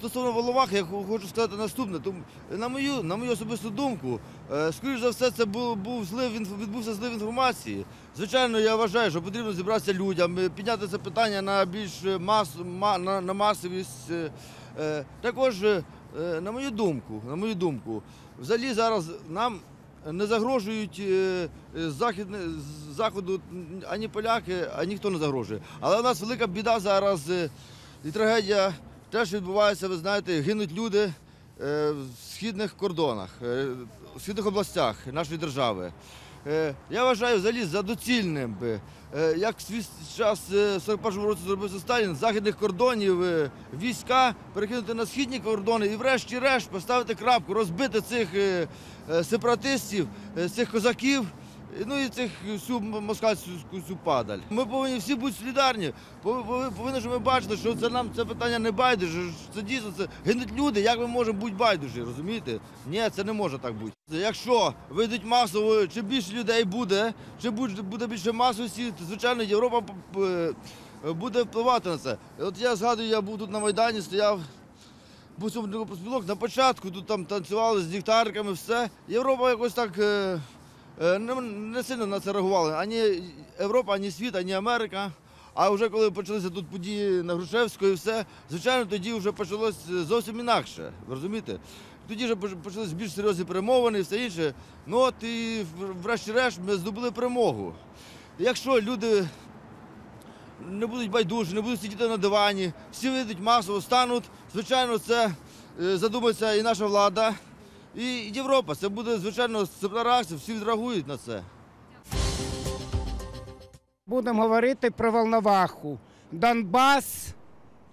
стосовно Воловах, я хочу сказати наступне. Тому, на мою, на мою особисту думку, е, скоріш за все, це був, був злив, відбувся злив інформації. Звичайно, я вважаю, що потрібно зібратися людям, е, підняти це питання на більш е, мас, на, на масовість. Також, на мою думку, на мою думку, взагалі зараз нам не загрожують е, е, західне, з заходу ані поляки, а ніхто не загрожує. Але у нас велика біда зараз і трагедія теж відбувається, ви знаєте, гинуть люди е, в східних кордонах, е, в східних областях нашої держави. Е, Я вважаю взагалі за доцільним би, е, як в свій час е, в 41-му році зробив Сталін, з західних кордонів е, війська перекинути на східні кордони і врешті-решт поставити крапку, розбити цих е, е, сепаратистів, е, цих козаків. Ну і цих всю москальську цю падаль. Ми повинні всі бути солідарні. Пов- пов- Повинні ж ми бачити, що це нам це питання не байдуже. Це дійсно це гинуть люди. Як ми можемо бути байдужі, розумієте? Ні, це не може так бути. Якщо вийдуть масово, чи більше людей буде, чи буде, більше масовості, то звичайно Європа п- буде впливати на це. От я згадую, я був тут на Майдані, стояв. Був цьому на початку тут там танцювали з ліхтариками, все. Європа якось так е, е, не, не сильно на це реагувала. Ані Європа, ані світ, ані Америка. А вже коли почалися тут події на Грушевського і все, звичайно, тоді вже почалось зовсім інакше. Ви розумієте? Тоді вже почалися більш серйозні перемовини і все інше. Ну от і врешті-решт ми здобули перемогу. Якщо люди не будуть байдужі, не будуть сидіти на дивані, всі вийдуть масово, стануть. Звичайно, це е, задумається і наша влада, і Європа. Це буде, звичайно, реакція, всі відреагують на це. Будемо говорити про Волноваху. Донбас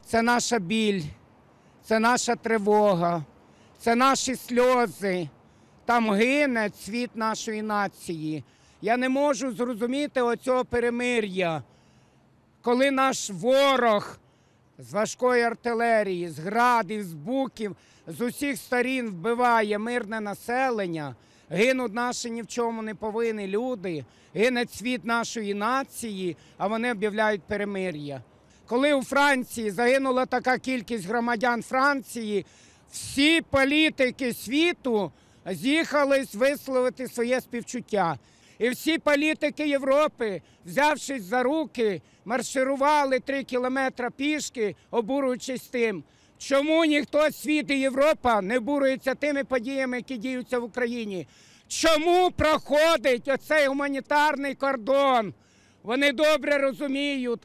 це наша біль, це наша тривога, це наші сльози. Там гине цвіт нашої нації. Я не можу зрозуміти оцього перемир'я, коли наш ворог з важкої артилерії, з градів, з буків, з усіх сторін вбиває мирне населення, гинуть наші ні в чому не повинні люди, гине цвіт нашої нації, а вони об'являють перемир'я. Коли у Франції загинула така кількість громадян Франції, всі політики світу з'їхались висловити своє співчуття. І всі політики Європи, взявшись за руки, марширували три кілометри пішки, обурюючись тим, чому ніхто світ і Європа не бурується тими подіями, які діються в Україні. Чому проходить оцей гуманітарний кордон? Вони добре розуміють,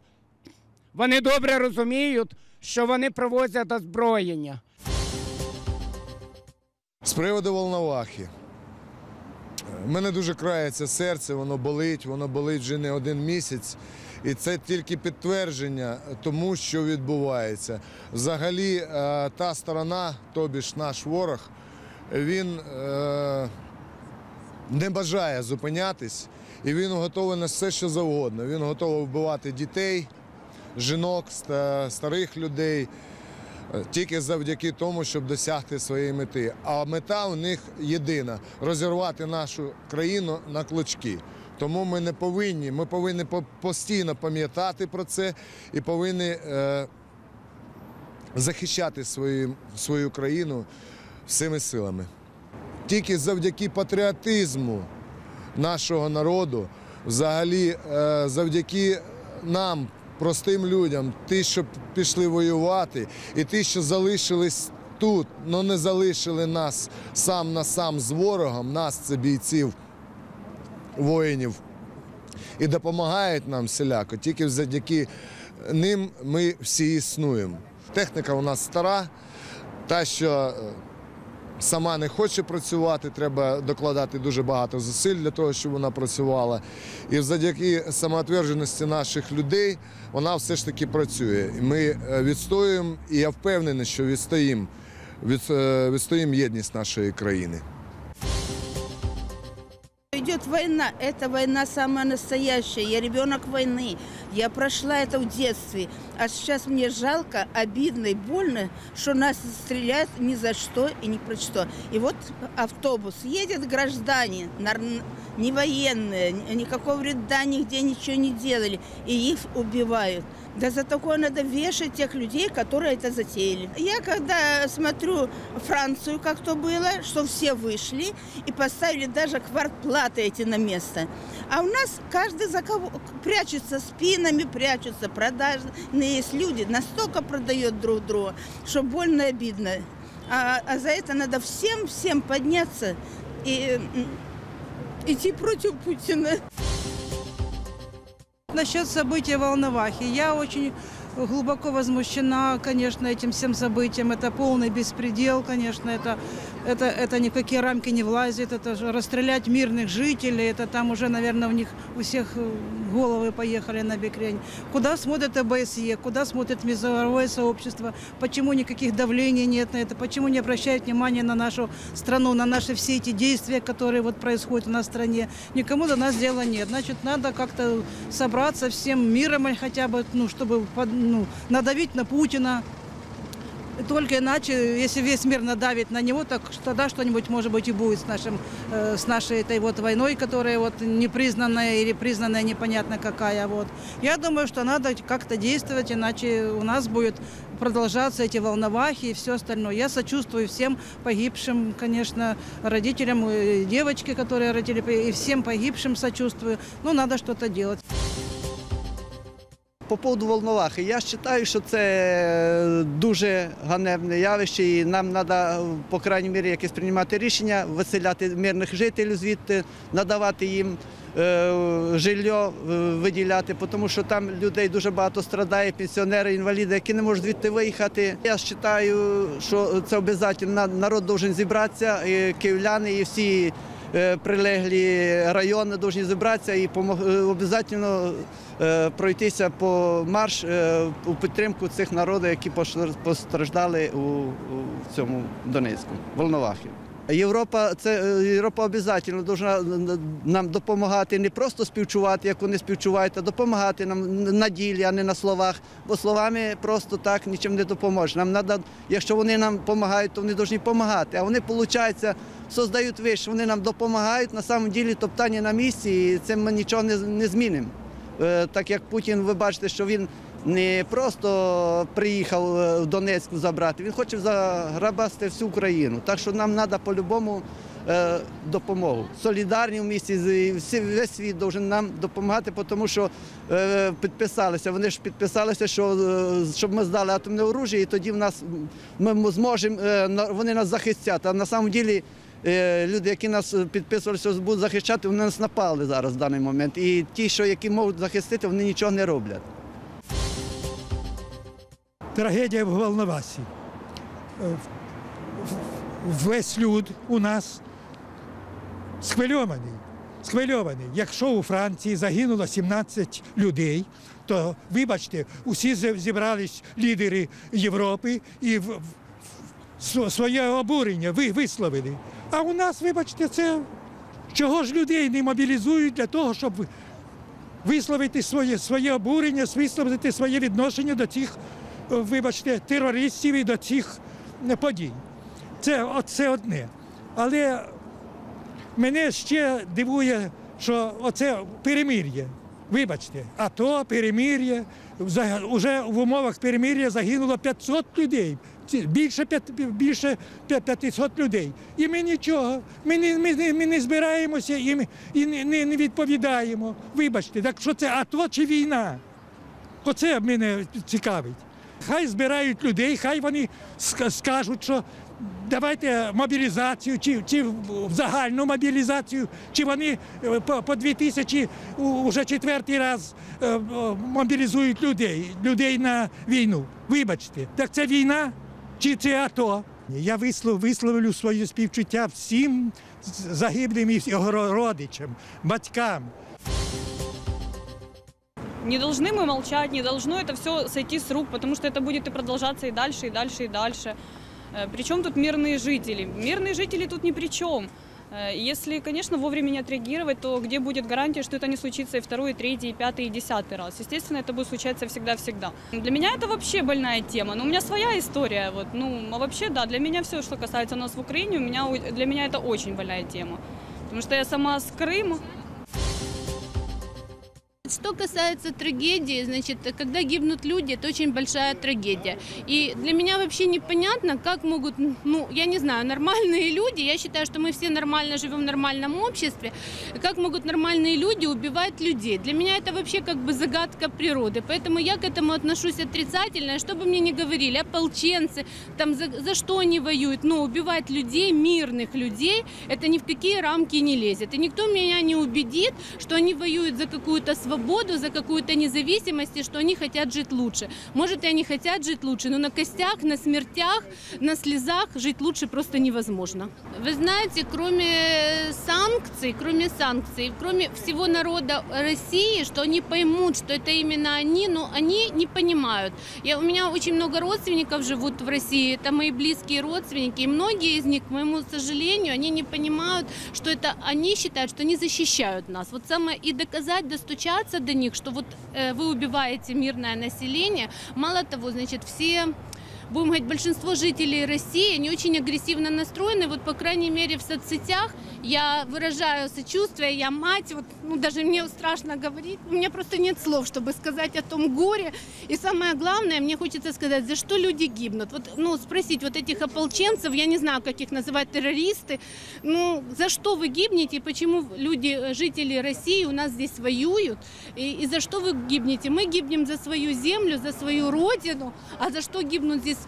вони добре розуміють, що вони провозять озброєння. З приводу Волновахи. Мене дуже крається серце, воно болить, воно болить вже не один місяць. І це тільки підтвердження тому, що відбувається. Взагалі, е, та сторона, тобі ж наш ворог, він е, не бажає зупинятись, і він готовий на все, що завгодно. Він готовий вбивати дітей, жінок, старих людей тільки завдяки тому, щоб досягти своєї мети. А мета у них єдина розірвати нашу країну на клочки. Тому ми не повинні, ми повинні постійно пам'ятати про це і повинні е, захищати свою, свою країну всіми силами. Тільки завдяки патріотизму нашого народу, взагалі, е, завдяки нам, простим людям, ті, що пішли воювати, і ті, що залишились тут, але не залишили нас сам на сам з ворогом, нас це бійців, воїнів, і допомагають нам всіляко. Тільки завдяки ним ми всі існуємо. Техніка у нас стара, та, що е, сама не хоче працювати, треба докладати дуже багато зусиль для того, щоб вона працювала. І завдяки самоотвердженості наших людей вона все ж таки працює. Ми е, відстоюємо, і я впевнений, що відстоїмо, від, е, відстоїмо єдність нашої країни. Идет война, эта война самая настоящая. Я ребенок войны. Я прошла это в детстве. А сейчас мне жалко, обидно и больно, что нас стреляют ни за что и ни про что. И вот автобус едет граждане, не военные, ни- никакого вреда нигде ничего не делали. И их убивают. Да за такое надо вешать тех людей, которые это затеяли. Я когда смотрю Францию, как то было, что все вышли и поставили даже квартплаты эти на место. А у нас каждый за кого прячется спинами, прячутся продажные есть люди, настолько продают друг друга, что больно и обидно. А, а за это надо всем-всем подняться и м, идти против Путина. Насчет события в Волновахе. Я очень глубоко возмущена, конечно, этим всем событием. Это полный беспредел, конечно, это, это, это ни в какие рамки не влазит. Это же расстрелять мирных жителей, это там уже, наверное, у них у всех э, головы поехали на бекрень. Куда смотрит ОБСЕ, куда смотрит мировое сообщество, почему никаких давлений нет на это, почему не обращают внимания на нашу страну, на наши все эти действия, которые вот происходят у нас в стране. Никому до нас дела нет. Значит, надо как-то собраться всем миром хотя бы, ну, чтобы ну, надавить на Путина. Только иначе, если весь мир надавит на него, так тогда что-нибудь, может быть, и будет с, нашим, э, с нашей этой вот войной, которая вот непризнанная или признанная непонятно какая. Вот. Я думаю, что надо как-то действовать, иначе у нас будет продолжаться эти волновахи и все остальное. Я сочувствую всем погибшим, конечно, родителям, и девочки, которые родили, и всем погибшим сочувствую. Ну, надо что-то делать. По поводу Волновахи, я вважаю, що це дуже ганебне явище, і нам треба, по крайній мірі, якесь приймати рішення, виселяти мирних жителів звідти, надавати їм е, жилье, е, виділяти, тому що там людей дуже багато страдає, пенсіонери, інваліди, які не можуть звідти виїхати. Я вважаю, що це обов'язково, народ має зібратися, і київляни, і всі е, прилеглі райони повинні зібратися і обов'язково е, пройтися по марш е, у підтримку цих народів, які постраждали у цьому Донецьку, Волновахі. Європа це е, Європа обов'язково повинна нам допомагати не просто співчувати, як вони співчувають, а допомагати нам на ділі, а не на словах. Бо словами просто так нічим не допоможе. Нам треба, якщо вони нам допомагають, то вони повинні допомагати. А вони, виходить, создають виш, вони нам допомагають на самом ділі топтання на місці, і цим ми нічого не, не змінимо. Е, Так як Путін, ви бачите, що він не просто приїхав е, в Донецьку забрати, він хоче заграбасти всю Україну. Так що нам треба по-любому е, допомогу. Солідарні в місті, весь світ повинен нам допомагати, тому що е, підписалися. Вони ж підписалися, що щоб ми здали атомне оружие, і тоді в нас ми зможемо, вони нас захистять. А на самом ділі люди, які нас підписувалися, будуть захищати, вони нас напали зараз в даний момент. І ті, що які можуть захистити, вони нічого не роблять. Трагедія в Волновасі. Е, Весь люд у нас схвильований. Схвильований. Якщо у Франції загинуло 17 людей, то вибачте, усі зібрались лідери Європи і в- в- св- своє обурення ви- висловили. А у нас, вибачте, це чого ж людей не мобілізують для того, щоб висловити своє, своє обурення, висловити своє відношення до цих, вибачте, терористів і до цих е, подій. Це, це одне. Але мене ще дивує, що оце перемир'я. Вибачте, а то перемир'я, взаг- уже в умовах перемир'я загинуло 500 людей. Більше, більше 500 людей. І ми нічого. Ми не, ми, ми не збираємося і, і не, не відповідаємо. Вибачте, так що це АТО чи війна? Оце мене цікавить. Хай збирають людей, хай вони скажуть, що давайте мобілізацію, чи, чи загальну мобілізацію, чи вони е, по, дві тисячі уже четвертий раз е, е, мобілізують людей, людей на війну. Вибачте, так це війна чи це АТО? Я вислов, висловлю своє співчуття всім загиблим і родичам, батькам. Не должны мы молчать, не должно это все сойти с рук, потому что это будет и продолжаться и дальше, и дальше, и дальше. Э, Причем тут мирные жители? Мирные жители тут ни при чем. Э, Если, конечно, вовремя не отреагировать, то где будет гарантия, что это не случится и второй, и третий, и пятый, и десятый раз? Естественно, это будет случаться всегда-всегда. Для меня это вообще больная тема. Но у меня своя история. Вот. Ну, а вообще, да, для меня все, что касается нас в Украине, у меня, о- для меня это очень больная тема. Потому что я сама с Крыма, Что касается трагедии, значит, когда гибнут люди, это очень большая трагедия. И для меня вообще непонятно, как могут, ну, я не знаю, нормальные люди, я считаю, что мы все нормально живем в нормальном обществе, как могут нормальные люди убивать людей. Для меня это вообще как бы загадка природы. Поэтому я к этому отношусь отрицательно. Что бы мне ни говорили, ополченцы, там за, за что они воюют, но убивать людей, мирных людей, это ни в какие рамки не лезет. И никто меня не убедит, что они воюют за какую-то свободу, за какую-то независимость, и что они хотят жить лучше. Может, и они хотят жить лучше, но на костях, на смертях, на слезах жить лучше просто невозможно. Вы знаете, кроме санкций, кроме санкций, кроме всего народа России, что они поймут, что это именно они, но они не понимают. Я, у меня очень много родственников живут в России, это мои близкие родственники, и многие из них, к моему сожалению, они не понимают, что это они считают, что они защищают нас. Вот самое и доказать, достучаться до них, что вот э, вы убиваете мирное население. Мало того, значит, все будем говорить, большинство жителей России, они очень агрессивно настроены. Вот, по крайней мере, в соцсетях я выражаю сочувствие, я мать, вот, ну, даже мне страшно говорить, у меня просто нет слов, чтобы сказать о том горе. И самое главное, мне хочется сказать, за что люди гибнут. Вот, ну, спросить вот этих ополченцев, я не знаю, как их называть, террористы, ну, за что вы гибнете, почему люди, жители России у нас здесь воюют, и, и за что вы гибнете? Мы гибнем за свою землю, за свою родину, а за что гибнут здесь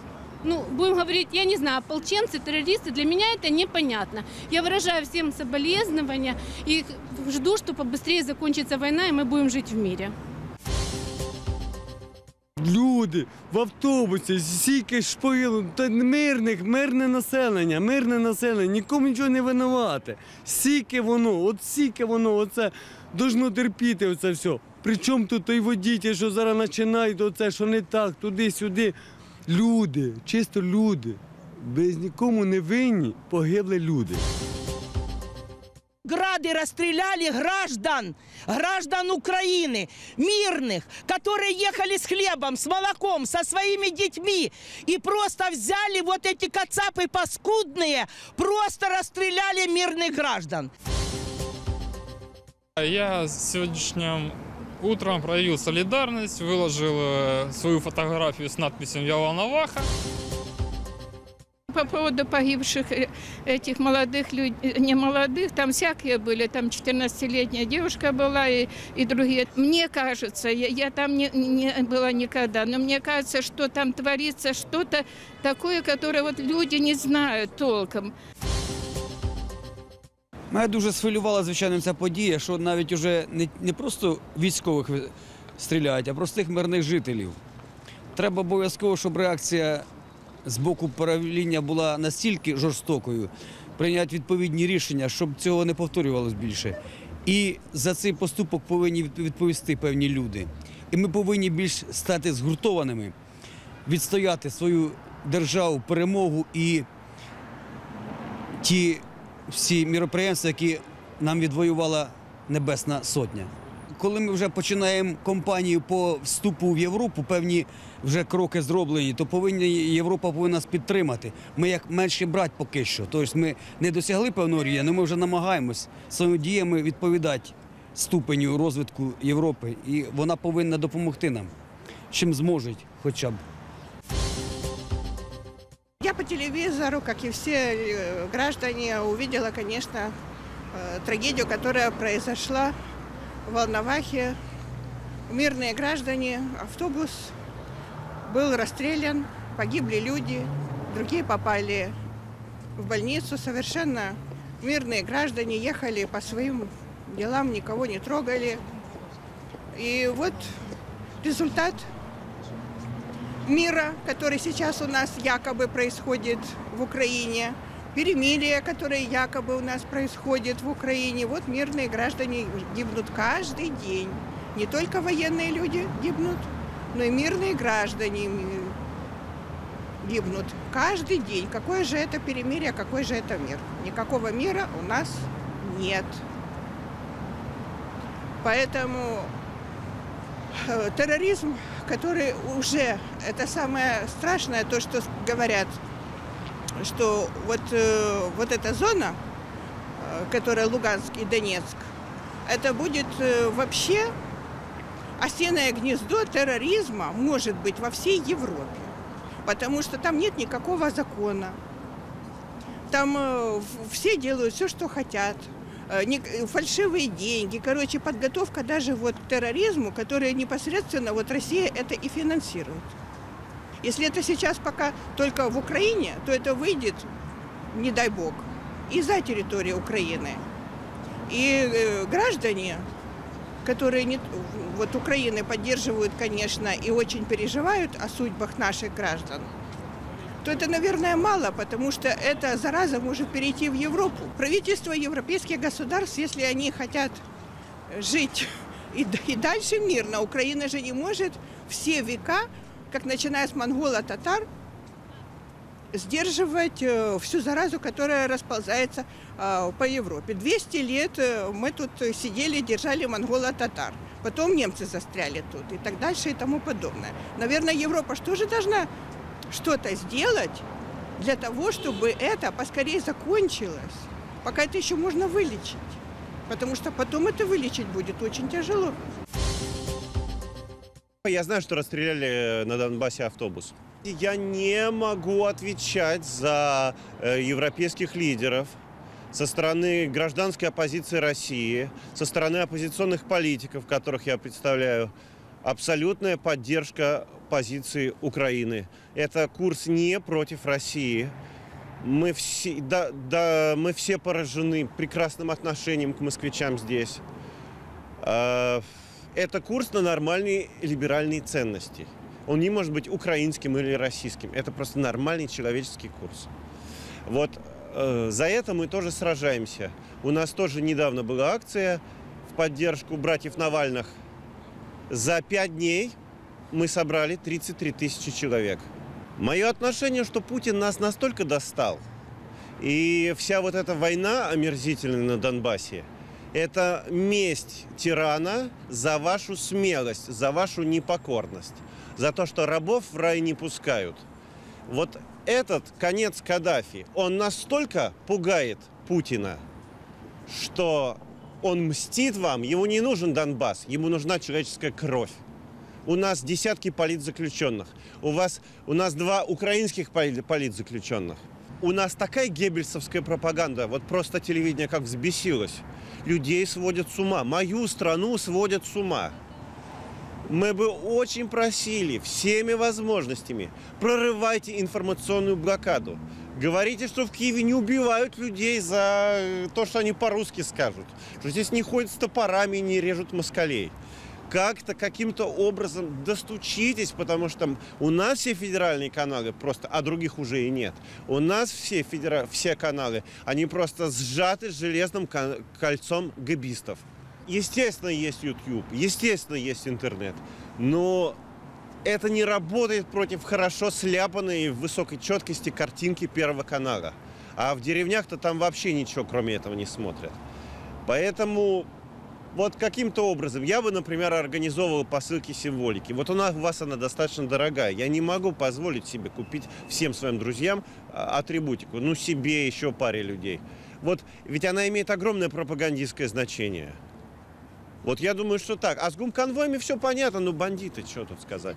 ну, будем говорить, я не знаю, ополченцы, террористы, для меня это непонятно. Я выражаю всем соболезнования и жду, что побыстрее закончится война, и мы будем жить в мире. Люди в автобусі, стільки шпилу, та мирних, мирне населення, мирне населення, нікому нічого не винувате. Стільки воно, от стільки воно, оце должно терпіти оце все. Причому тут той водій, що зараз починають оце, що не так, туди-сюди. Люди, чисто люди, без нікому не винні, погибли люди. Грады расстреляли граждан, граждан Украины, мирных, которые ехали с хлебом, с молоком, со своими детьми. И просто взяли вот эти кацапы паскудные, просто расстреляли мирных граждан. Я сегодняшним утром проявил солидарность, выложил э, свою фотографию с надписью «Я Волноваха». По поводу погибших э, этих молодых людей, не молодых, там всякие были, там 14-летняя девушка была и, и другие. Мне кажется, я, я там не, не была никогда, но мне кажется, что там творится что-то такое, которое вот люди не знают толком. Мене дуже схвилювала, звичайно, ця подія, що навіть уже не, не просто військових стріляють, а простих мирних жителів. Треба обов'язково, щоб реакція з боку правління була настільки жорстокою, прийняти відповідні рішення, щоб цього не повторювалось більше. І за цей поступок повинні відповісти певні люди. І ми повинні більш стати згуртованими, відстояти свою державу, перемогу і ті всі міроприємства, які нам відвоювала Небесна Сотня. Коли ми вже починаємо кампанію по вступу в Європу, певні вже кроки зроблені, то повинні Європа повинна нас підтримати. Ми як менший брат поки що. Тобто ми не досягли певного рівня, але ми вже намагаємось своїми діями відповідати ступеню розвитку Європи, і вона повинна допомогти нам, чим зможуть хоча б. Телевизору, как и все э, граждане, увидела, конечно, э, трагедию, которая произошла в Волновахе. Мирные граждане, автобус был расстрелян, погибли люди, другие попали в больницу. Совершенно мирные граждане ехали по своим делам, никого не трогали. И вот результат мира, который сейчас у нас якобы происходит в Украине, перемирие, которое якобы у нас происходит в Украине. Вот мирные граждане гибнут каждый день. Не только военные люди гибнут, но и мирные граждане гибнут каждый день. Какое же это перемирие, какой же это мир? Никакого мира у нас нет. Поэтому терроризм, который уже, это самое страшное, то, что говорят, что вот, э, вот эта зона, э, которая Луганск и Донецк, это будет э, вообще осиное гнездо терроризма может быть во всей Европе. Потому что там нет никакого закона. Там э, все делают все, что хотят. Э, э, фальшивые деньги. Короче, подготовка даже вот к терроризму, который непосредственно вот Россия это и финансирует. Если это сейчас пока только в Украине, то это выйдет, не дай бог, и за территорию Украины. И э, граждане, которые не, вот Украины поддерживают, конечно, и очень переживают о судьбах наших граждан, то это, наверное, мало, потому что эта зараза может перейти в Европу. Правительство европейских государств, если они хотят жить и, дальше мирно, Украина же не может все века, как начиная с монгола-татар, сдерживать э, всю заразу, которая расползается э, по Европе. 200 лет э, мы тут сидели, держали монголо-татар. Потом немцы застряли тут и так дальше и тому подобное. Наверное, Европа же должна что-то сделать для того, чтобы это поскорее закончилось, пока это еще можно вылечить. Потому что потом это вылечить будет очень тяжело. Я знаю, что расстреляли на Донбассе автобус. Я не могу отвечать за э, европейских лидеров со стороны гражданской оппозиции России, со стороны оппозиционных политиков, которых я представляю. Абсолютная поддержка позиции Украины. Это курс не против России. Мы все, да, да, мы все поражены прекрасным отношением к москвичам здесь. Э, Это курс на нормальные либеральные ценности. Он не может быть украинским или российским. Это просто нормальный человеческий курс. Вот э, за это мы тоже сражаемся. У нас тоже недавно была акция в поддержку братьев Навальных. За пять дней мы собрали 33 тысячи человек. Мое отношение, что Путин нас настолько достал, и вся вот эта война омерзительная на Донбассе, это месть тирана за вашу смелость, за вашу непокорность, за то, что рабов в рай не пускают. Вот этот конец Каддафи, он настолько пугает Путина, что он мстит вам, ему не нужен Донбасс, ему нужна человеческая кровь. У нас десятки политзаключенных. У, вас, у нас два украинских поли- политзаключенных. У нас такая геббельсовская пропаганда, вот просто телевидение как взбесилось. Людей сводят с ума. Мою страну сводят с ума. Мы бы очень просили всеми возможностями прорывайте информационную блокаду. Говорите, что в Киеве не убивают людей за э, то, что они по-русски скажут. Что здесь не ходят с топорами и не режут москалей. Как-то, каким-то образом достучитесь, потому что у нас все федеральные каналы просто, а других уже и нет. У нас все, федера... все каналы, они просто сжаты железным ко- кольцом габистов. Естественно, есть YouTube, естественно, есть интернет, но это не работает против хорошо сляпанной в высокой четкости картинки Первого канала. А в деревнях-то там вообще ничего, кроме этого, не смотрят. Поэтому вот каким-то образом я бы, например, организовывал посылки символики. Вот у нас у вас она достаточно дорогая. Я не могу позволить себе купить всем своим друзьям а, атрибутику. Ну, себе, еще паре людей. Вот ведь она имеет огромное пропагандистское значение. Вот я думаю, что так. А с гумконвоями все понятно, но бандиты, что тут сказать.